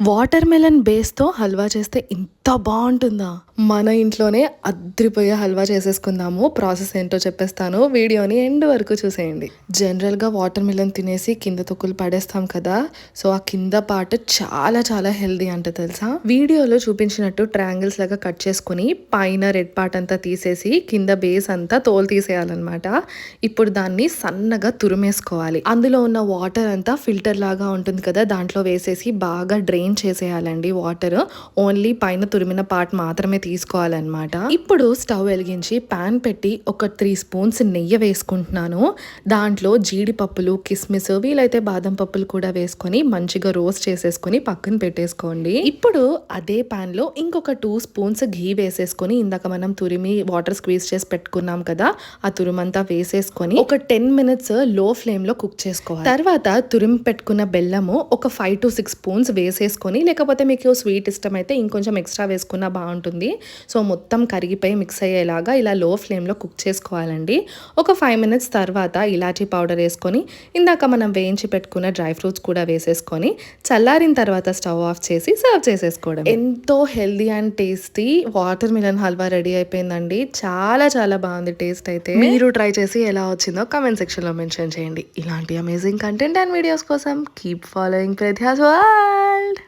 Water melon బేస్తో halwa చేస్తే బాగుంటుందా? మన ఇంట్లోనే అద్రిపోయే హల్వా చేసేసుకుందాము. ప్రాసెస్ ఏంటో చెప్పేస్తాను. వీడియోని ఎండ్ వరకు చూసేయండి. జనరల్గా వాటర్ మిలన్ తినేసి కింద తొక్కులు పడేస్తాం కదా. సో ఆ కింద పార్ట్ చాలా చాలా హెల్దీ అంట తెలుసా? వీడియోలో చూపించినట్టు ట్రయాంగిల్స్ లాగా కట్ చేసుకుని పైన రెడ్ పార్ట్ అంతా తీసేసి కింద బేస్ అంతా తోలు తీసేయాలన్నమాట. ఇప్పుడు దాన్ని సన్నగా తురిమేసుకోవాలి. అందులో ఉన్న వాటర్ అంతా ఫిల్టర్ లాగా ఉంటుంది కదా. దాంట్లో వేసేసి బాగా డ్రైన్ చేసేయాలండి వాటర్. ఓన్లీ పైన తురిమిన పార్ట్ మాత్రమే తీసుకోవాలన్నమాట. ఇప్పుడు స్టవ్ వెలిగించి పాన్ పెట్టి ఒక త్రీ స్పూన్స్ నెయ్యి వేసుకుంటున్నాను. దాంట్లో జీడిపప్పులు కిస్మిస్ వీలైతే బాదం పప్పులు కూడా వేసుకొని మంచిగా రోస్ట్ చేసేసుకొని పక్కన పెట్టేసుకోండి. ఇప్పుడు అదే పాన్లో ఇంకొక టూ స్పూన్స్ ఘీ వేసేసుకొని ఇందాక మనం తురిమి వాటర్ స్క్వీజ్ చేసి పెట్టుకున్నాం కదా ఆ తురుమంతా వేసేసుకొని ఒక టెన్ మినిట్స్లో ఫ్లేమ్లో కుక్ చేసుకోవాలి. తర్వాత తురిమి పెట్టుకున్న బెల్లము ఒక ఫైవ్ టు సిక్స్ స్పూన్స్ వేసేసుకొని లేకపోతే మీకు స్వీట్ ఇష్టమైతే ఇంకొంచెం ఎక్స్ట్రా వేసుకున్నా బాగుంటుంది. సో మొత్తం కరిగిపోయి మిక్స్ అయ్యేలాగా ఇలా లో ఫ్లేమ్లో కుక్ చేసుకోవాలండి. ఒక ఫైవ్ మినిట్స్ తర్వాత ఇలాచీ పౌడర్ వేసుకొని ఇందాక మనం వేయించి పెట్టుకున్న డ్రై ఫ్రూట్స్ కూడా వేసేసుకొని చల్లారిన తర్వాత స్టవ్ ఆఫ్ చేసి సర్వ్ చేసేసుకోవడం ఎంతో healthy and tasty watermelon halwa ready అయిపోయిందండి. చాలా చాలా బాగుంది టేస్ట్ అయితే. మీరు ట్రై చేసి ఎలా వచ్చిందో కామెంట్ సెక్షన్లో మెన్షన్ చేయండి. ఇలాంటి అమేజింగ్ కంటెంట్ అండ్ వీడియోస్ కోసం కీప్ ఫాలోయింగ్ ప్రధ్యాస్ వరల్డ్